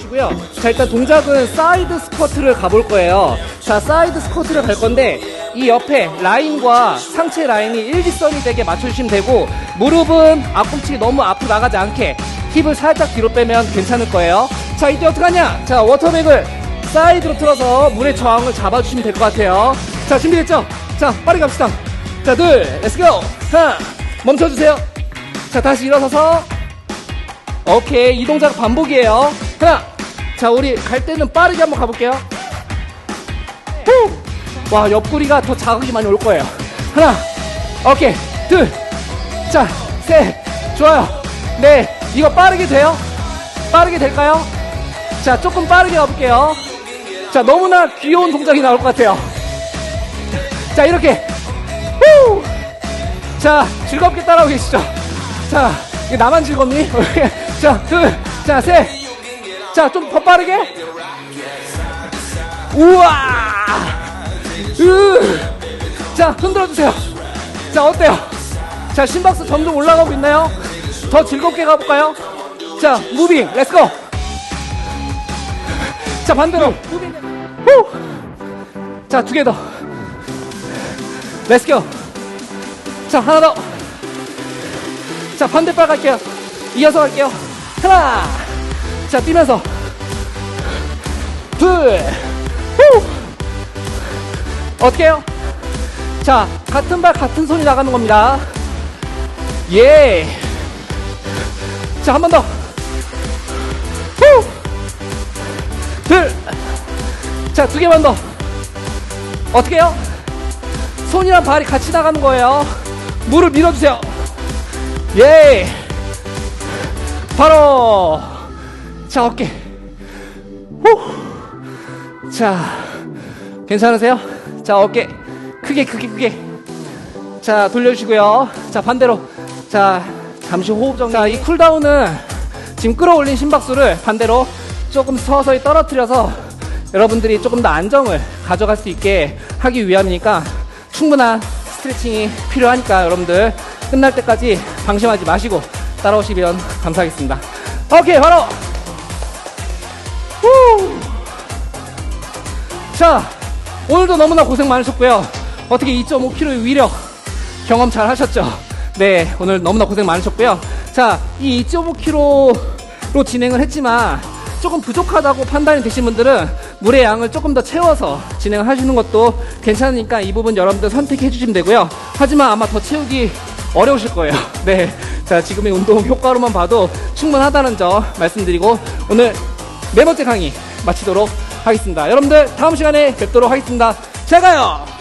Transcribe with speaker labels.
Speaker 1: 시고요. 자, 일단 동작은 사이드 스쿼트를 가볼 거예요. 자, 사이드 스쿼트를 갈 건데, 이 옆에 라인과 상체 라인이 일직선이 되게 맞춰주시면 되고, 무릎은 앞꿈치 너무 앞으로 나가지 않게 힙을 살짝 뒤로 빼면 괜찮을 거예요. 자, 이때 어떡하냐? 자, 워터백을 사이드로 틀어서 물의 저항을 잡아주시면 될 것 같아요. 자, 준비됐죠? 자, 빠르게 갑시다. 자, 둘, 렛츠고! 하나, 멈춰주세요. 자, 다시 일어서서, 오케이 이 동작 반복이에요. 하나 자 우리 갈 때는 빠르게 한번 가볼게요. 후! 와 옆구리가 더 자극이 많이 올 거예요. 하나 오케이 둘자셋 좋아요. 네 이거 빠르게 돼요? 빠르게 될까요? 자 조금 빠르게 가볼게요. 자 너무나 귀여운 동작이 나올 것 같아요. 자 이렇게. 후! 자, 즐겁게 따라오고 계시죠? 자, 나만 즐겁니? 자, 둘, 자, 셋. 자, 좀 더 빠르게. 우와! 으! 자, 흔들어주세요. 자, 어때요? 자, 심박수 점점 올라가고 있나요? 더 즐겁게 가볼까요? 자, 무빙, 렛츠고! 자, 반대로. 무빙. 후! 자, 두 개 더. 렛츠고! 자, 하나 더. 자, 반대발 갈게요. 이어서 갈게요. 하나. 자, 뛰면서. 둘. 후. 어떻게 해요? 자, 같은 발, 같은 손이 나가는 겁니다. 예. 자, 한 번 더. 후. 둘. 자, 두 개만 더. 어떻게 해요? 손이랑 발이 같이 나가는 거예요. 물을 밀어주세요. 예. 바로. 자, 어깨. 후. 자, 괜찮으세요? 자, 어깨. 크게, 크게, 크게. 자, 돌려주시고요. 자, 반대로. 자, 잠시 호흡 정리. 자, 이 쿨다운은 지금 끌어올린 심박수를 반대로 조금 서서히 떨어뜨려서 여러분들이 조금 더 안정을 가져갈 수 있게 하기 위함이니까 충분한 스트레칭이 필요하니까 여러분들 끝날 때까지 방심하지 마시고 따라오시면 감사하겠습니다. 오케이, 바로! 후! 자, 오늘도 너무나 고생 많으셨고요. 어떻게 2.5kg의 위력 경험 잘 하셨죠? 네, 오늘 너무나 고생 많으셨고요. 자, 이 2.5kg로 진행을 했지만 조금 부족하다고 판단이 되신 분들은 물의 양을 조금 더 채워서 진행을 하시는 것도 괜찮으니까 이 부분 여러분들 선택해 주시면 되고요. 하지만 아마 더 채우기 어려우실 거예요. 네. 자, 지금의 운동 효과로만 봐도 충분하다는 점 말씀드리고 오늘 네 번째 강의 마치도록 하겠습니다. 여러분들 다음 시간에 뵙도록 하겠습니다. 제가요!